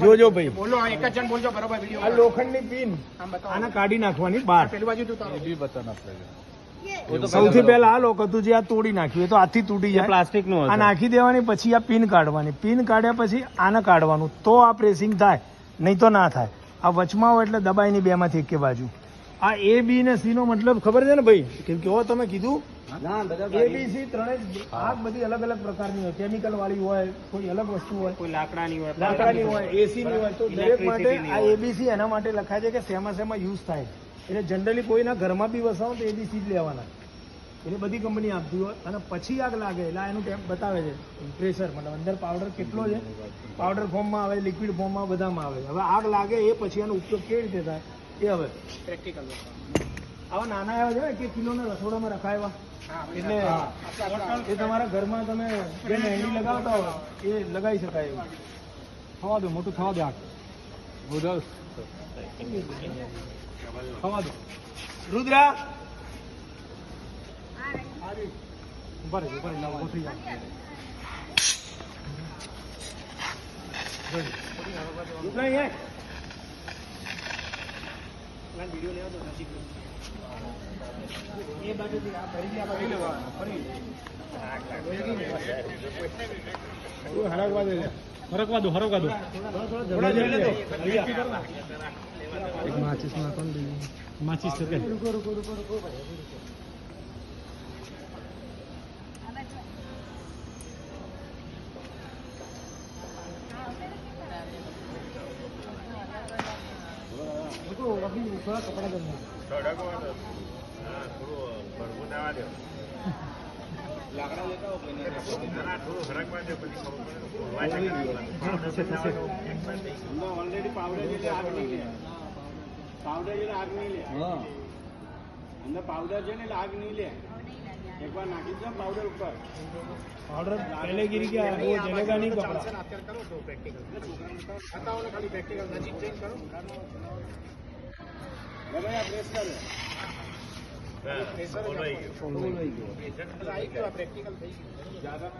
જોજો ભાઈ. બોલો એક જ જણ બોલજો બરોબર આ લોખંડની પિન. આને કાઢી નાખવાની બહાર પેલી બાજુ તું તારો. સૌથી પહેલા. આ લોક હતું જે આ તોડી નાખ્યું એ તો આથી તૂટી જાય. પ્લાસ્ટિકનું આ નાખી દેવાની પછી આ પિન કાઢવાની. પિન કાઢ્યા પછી આને કાઢવાનું. તો આ પ્રેસિંગ થાય નહીં તો ના થાય. આ વચમાં હોય એટલે દબાઈની બે માંથી એક બાજુ. આ એ બી ને સી નો મતલબ ખબર છે ને ભાઈ? કેમ કે તમે કીધું? એ બી સી ત્રણેય આગ બધી અલગ અલગ પ્રકારની હોય. કેમિકલ વાળી હોય કોઈ અલગ વસ્તુ હોય. કોઈ લાકડાની હોય લાકડાની હોય એસી ની હોય. તો દરેક માટે આ એબીસી એના માટે લખાય છે કે શેમાં શેમાં યુઝ થાય. એટલે જનરલી કોઈના ઘરમાં બી વસાવો તો એબીસી જ લેવાના. એટલે બધી કંપની આપતી હોય. અને પછી આગ લાગે એટલે એનું ટેમ્પ બતાવે છે. પ્રેશર મતલબ અંદર પાવડર કેટલો છે? પાવડર ફોર્મમાં આવે લિક્વિડ ફોર્મમાં બધામાં આવે. હવે આગ લાગે એ પછી એનો ઉપયોગ કેવી રીતે થાય? એ હવે. પ્રેક્ટિકલ આવા નાના એવા છે કે કિલોના રસોડામાં રખાયવા એટલે એ તમારા ઘરમાં તમે જે મહેંદી લગાવતા હોય એ લગાવી શકાય એવું. થવા દો મોટું થવા દો આ. થવા દો. રુદ્રા. ઊભા રહેજો, ઊભા રહેજો, ઊભો થઈ જાઓ. રુદ્રા, અહીંયા. આય. એ બાજુથી આ ફરીથી આ બાજુ લેવાનું, ફરી. દે. હરકવા દો હરકવા દો. માચીસ નાખો ને માચીસ કે रुको, થોડા કપડા ગમે ઓલરેડી પાવડર જેટલી આગ નહીં લે પાવડર જેટલી આગ નહીં લે અંદર પાવડર છે ને એટલે આગ નહીં લે એકવાર નાખી દો પાવડર ઉપર પાવડર પહેલે ગીરી ગયા અત્યારે કરો. તો પ્રેક્ટિકલ છોકરાને ખાલી પ્રેશર આ પ્રેક્ટિકલ થઈ ગયું.